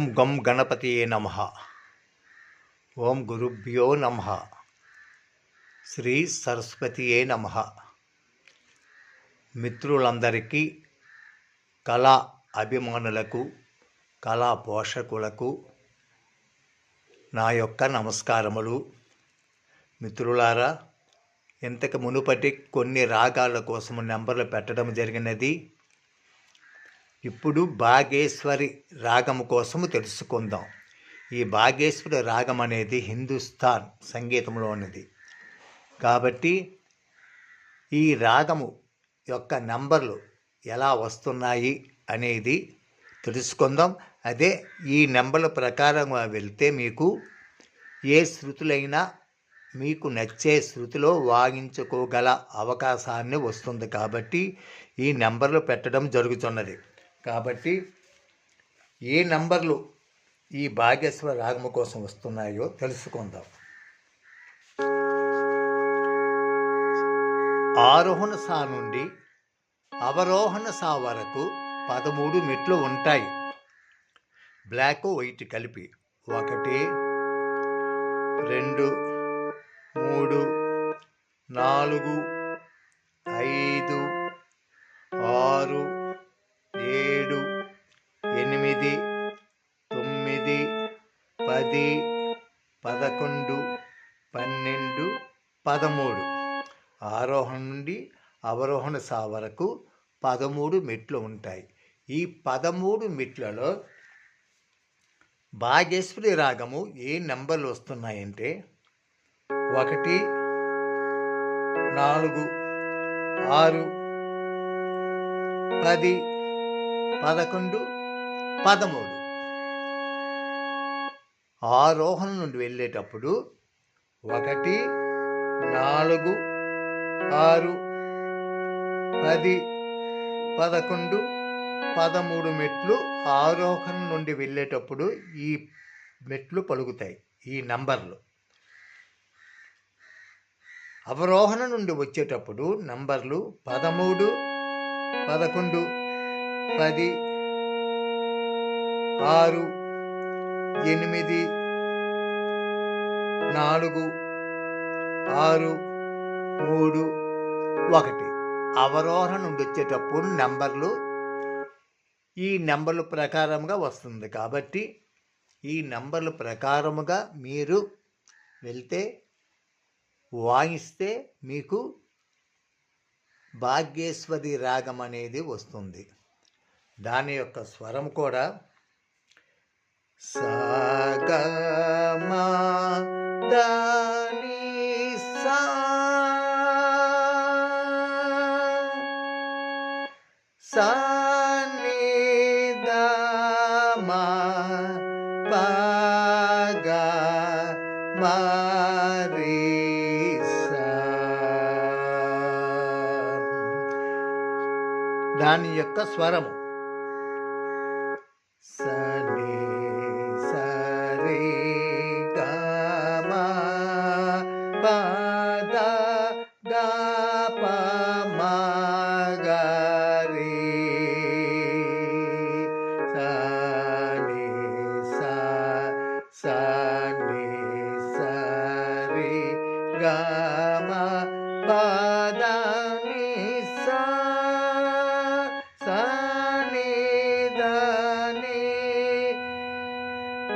ఓం గం గణపతియే నమ. ఓం గురుభ్యో నమ. శ్రీ సరస్వతియే నమ. మిత్రులందరికీ కళా అభిమానులకు కళా పోషకులకు నా యొక్క నమస్కారములు. మిత్రులారా ఇంతకు మునుపటి కొన్ని రాగాల కోసం నెంబర్లు పెట్టడం జరిగినది. ఇప్పుడు బాగేశ్వరి రాగము కోసము తెలుసుకుందాం. ఈ బాగేశ్వరి రాగం అనేది హిందుస్థాన్ సంగీతంలో ఉన్నది. కాబట్టి ఈ రాగము యొక్క నంబర్లు ఎలా వస్తున్నాయి అనేది తెలుసుకుందాం. అదే ఈ నెంబర్ల ప్రకారంగా వెళ్తే మీకు ఏ శృతులైనా మీకు నచ్చే శృతిలో వాగించుకోగల అవకాశాన్ని వస్తుంది. కాబట్టి ఈ నెంబర్లు పెట్టడం జరుగుతున్నది. కాబట్టి ఏ నంబర్లు ఈ భాగ్యశ్వర రాగము కోసం వస్తున్నాయో తెలుసుకుందాం. ఆరోహణ సా నుండి అవరోహణ సా వరకు పదమూడు మెట్లు ఉంటాయి. బ్లాక్ వైట్ కలిపి ఒకటి రెండు మూడు నాలుగు ఐదు ఆరు పది పదకొండు పన్నెండు పదమూడు. ఆరోహణ నుండి అవరోహణ సా వరకు పదమూడు మెట్లు ఉంటాయి. ఈ పదమూడు మెట్లలో భాగ్యేశ్వరి రాగము ఏ నెంబర్లు వస్తున్నాయంటే ఒకటి నాలుగు ఆరు పది పదకొండు పదమూడు. ఆరోహణ నుండి వెళ్ళేటప్పుడు ఒకటి నాలుగు ఆరు పది పదకొండు పదమూడు మెట్లు ఆరోహణ నుండి వెళ్ళేటప్పుడు ఈ మెట్లు పలుకుతాయి ఈ నంబర్లు. అవరోహణ నుండి వచ్చేటప్పుడు నంబర్లు పదమూడు పదకొండు పది ఆరు ఎనిమిది నాలుగు ఆరు మూడు ఒకటి. అవరోహణ నుండి వచ్చేటప్పుడు నెంబర్లు ఈ నెంబర్ల ప్రకారముగా వస్తుంది. కాబట్టి ఈ నెంబర్ల ప్రకారముగా మీరు వెళ్తే వాయిస్తే మీకు భాగ్యేశ్వరి రాగం అనేది వస్తుంది. దాని యొక్క స్వరం కూడా సగమా దాని సా. సానిదమా పగా మారి దాని యొక్క స్వరము.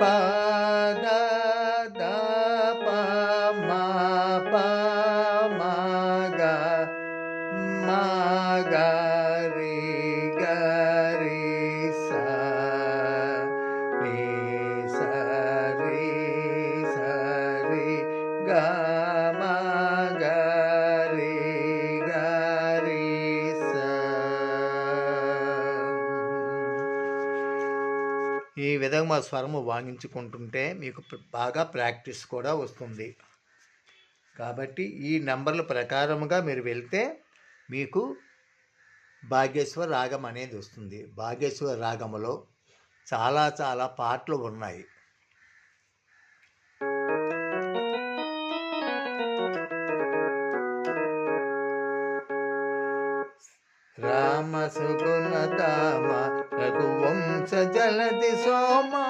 పద స్వరము వాయించుకుంటుంటే మీకు బాగా ప్రాక్టీస్ కూడా వస్తుంది. కాబట్టి ఈ నెంబర్ల ప్రకారముగా మీరు వెళ్తే మీకు భాగేశ్వర రాగం అనేది వస్తుంది. భాగేశ్వర రాగములో చాలా చాలా పాటలు ఉన్నాయి. రామ సుగుణ రఘువంశ జలది సోమా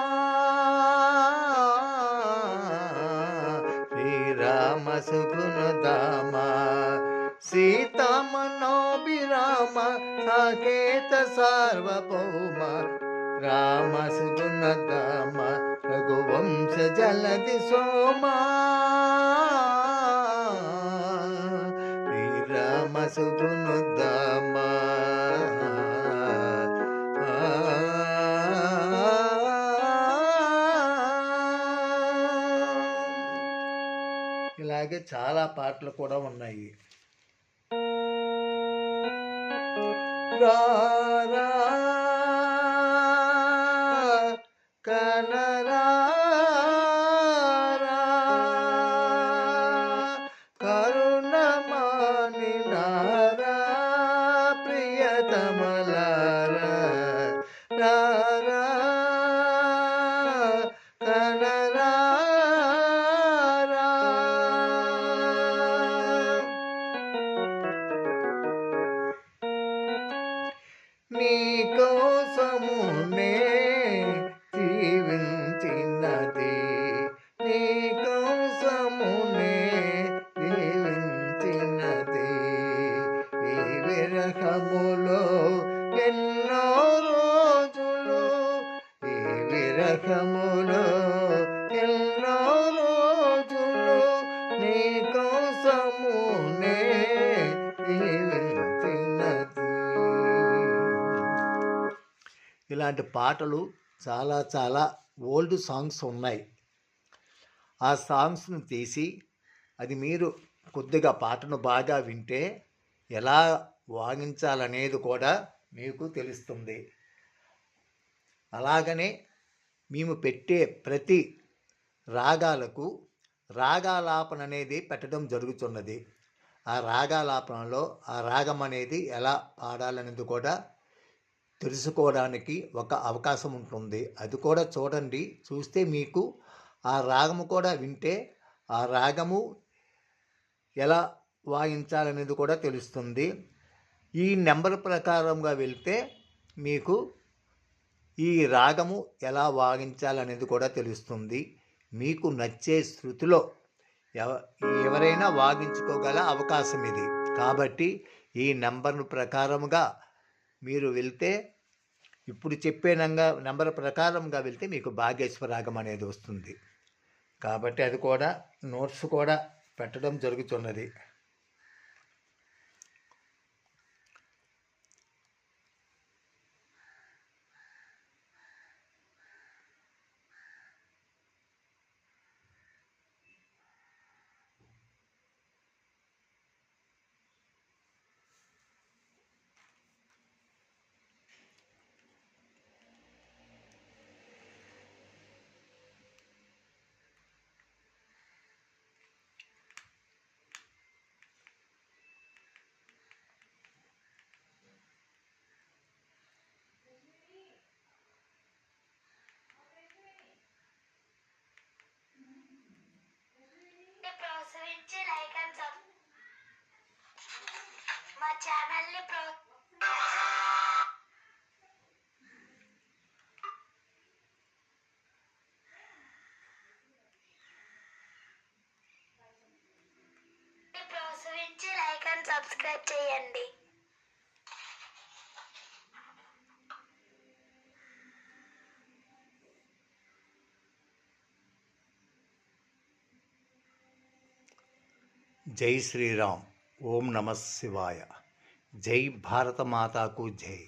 రామ సుగుణధామ సీతామనోభిరామ సాకేత సార్వభౌమ. రామ సుగుణధామ రఘువంశ జలది సోమా. శ్రీరామ సుగుణధామ అలాగే చాలా పాటలు కూడా ఉన్నాయి. రా ఇలాంటి పాటలు చాలా చాలా ఓల్డ్ సాంగ్స్ ఉన్నాయి. ఆ సాంగ్స్ను తీసి అది మీరు కొద్దిగా పాటను బాగా వింటే ఎలా వాగించాలనేది కూడా మీకు తెలుస్తుంది. అలాగనే మేము పెట్టే ప్రతి రాగాలకు రాగాలాపన అనేది పెట్టడం జరుగుతున్నది. ఆ రాగాలాపనలో ఆ రాగం అనేది ఎలా పాడాలనేది కూడా తెలుసుకోవడానికి ఒక అవకాశం ఉంటుంది. అది కూడా చూడండి. చూస్తే మీకు ఆ రాగము కూడా వింటే ఆ రాగము ఎలా వాయించాలనేది కూడా తెలుస్తుంది. ఈ నెంబర్ ప్రకారంగా వెళ్తే మీకు ఈ రాగము ఎలా వాగించాలనేది కూడా తెలుస్తుంది. మీకు నచ్చే శృతిలో ఎవ ఎవరైనా వాగించుకోగల అవకాశం ఇది. కాబట్టి ఈ నెంబర్ ప్రకారముగా మీరు వెళ్తే ఇప్పుడు చెప్పే నంబర్ నెంబర్ ప్రకారంగా వెళ్తే మీకు భాగ్యేశ్వర రాగం అనేది వస్తుంది. కాబట్టి అది కూడా నోట్స్ కూడా పెట్టడం జరుగుతున్నది ప్రోత్సహించి లైక్ అండ్ సబ్ మా ప్రోత్సహించి లైక్ అండ్ సబ్స్క్రైబ్ చేయండి. జై శ్రీరామ్. ఓం నమ శివాయ. జై భారత మాతాకు జై